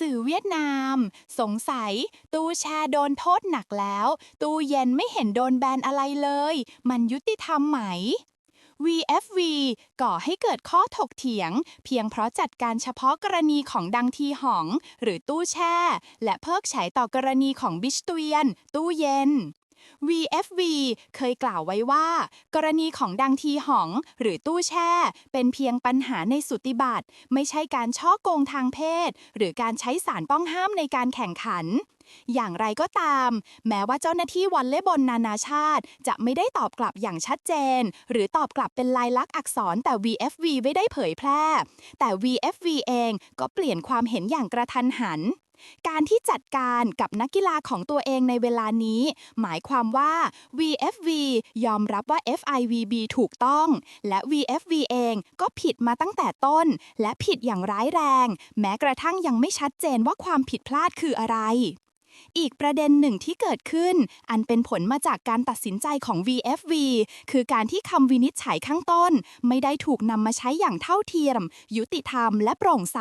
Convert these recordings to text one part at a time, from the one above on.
สื่อเวียดนาม สงสัย ตู้แช่โดนโทษหนักแล้ว ตู้เย็นไม่เห็นโดนแบนอะไรเลย มันยุติธรรมไหม VFV ก่อให้เกิดข้อถกเถียง เพียงเพราะจัดการเฉพาะกรณีของดังทีหอง หรือตู้แช่ และเพิกใช้ต่อกรณีของบิชตุเยน ตู้เย็น VFV เคยกล่าวไว้ว่า กรณีของดังทีหอง หรือตู้แช่ เป็นเพียงปัญหาในสุติบัตรไม่ใช่การช่อโกงทางเพศ หรือการใช้สารป้องห้ามในการแข่งขันอย่างไรก็ตาม แม้ว่าเจ้าหน้าที่วอลเลย์บอลนานาชาติ จะไม่ได้ตอบกลับอย่างชัดเจน หรือตอบกลับเป็นลายลักษณ์อักษรแต่ VFV ไม่ได้เผยแพร่ แต่ VFV เองก็เปลี่ยนความเห็นอย่างกระทันหัน การที่จัดการกับนักกีฬาของตัวเองในเวลานี้ หมายความว่า VFV ยอมรับว่า FIVB ถูกต้อง และ VFV เองก็ผิดมาตั้งแต่ต้น และผิดอย่างร้ายแรง แม้กระทั่งยังไม่ชัดเจนว่าความผิดพลาดคืออะไรอีกประเด็นหนึ่งที่เกิดขึ้น อันเป็นผลมาจากการตัดสินใจของ VFV คือการที่คำวินิจฉัยข้างต้น ไม่ได้ถูกนำมาใช้อย่างเท่าเทียม ยุติธรรมและโปร่งใส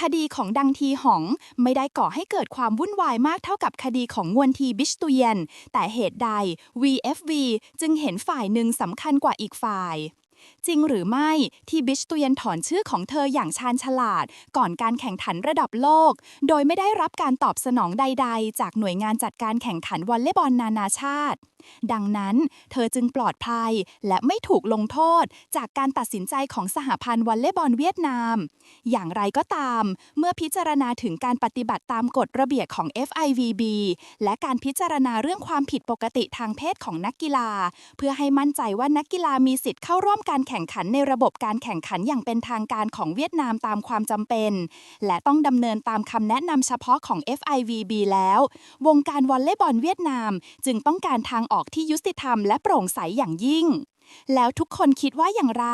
คดีของดังทีหองไม่ได้ก่อให้เกิดความวุ่นวายมากเท่ากับคดีของงวนทีบิชตุเยน แต่เหตุใด VFV จึงเห็นฝ่ายหนึ่งสำคัญกว่าอีกฝ่าย จริงหรือไม่ที่บิชตุเยนถอนชื่อของเธออย่างชาญฉลาด ก่อนการแข่งขันระดับโลก โดยไม่ได้รับการตอบสนองใด ๆ จากหน่วยงานจัดการแข่งขันวอลเลย์บอลนานาชาติ ดังนั้นเธอจึงปลอดภัยและไม่ถูกลงโทษจากการตัดสินใจของสหพันธ์วอลเลย์บอลเวียดนาม อย่างไรก็ตาม เมื่อพิจารณาถึงการปฏิบัติตามกฎระเบียบของ FIVB และการพิจารณาเรื่องความผิดปกติทางเพศของนักกีฬา เพื่อให้มั่นใจว่านักกีฬามีสิทธิ์เข้าร่วมการแข่งขันในระบบการแข่งขันอย่างเป็นทางการของเวียดนามตามความจำเป็น และต้องดำเนินตามคำแนะนำเฉพาะของ FIVB แล้ว วงการวอลเลย์บอลเวียดนาม จึงต้องการทางออกที่ยุติธรรมและโปร่งใสอย่างยิ่ง แล้วทุกคนคิดว่าอย่างไร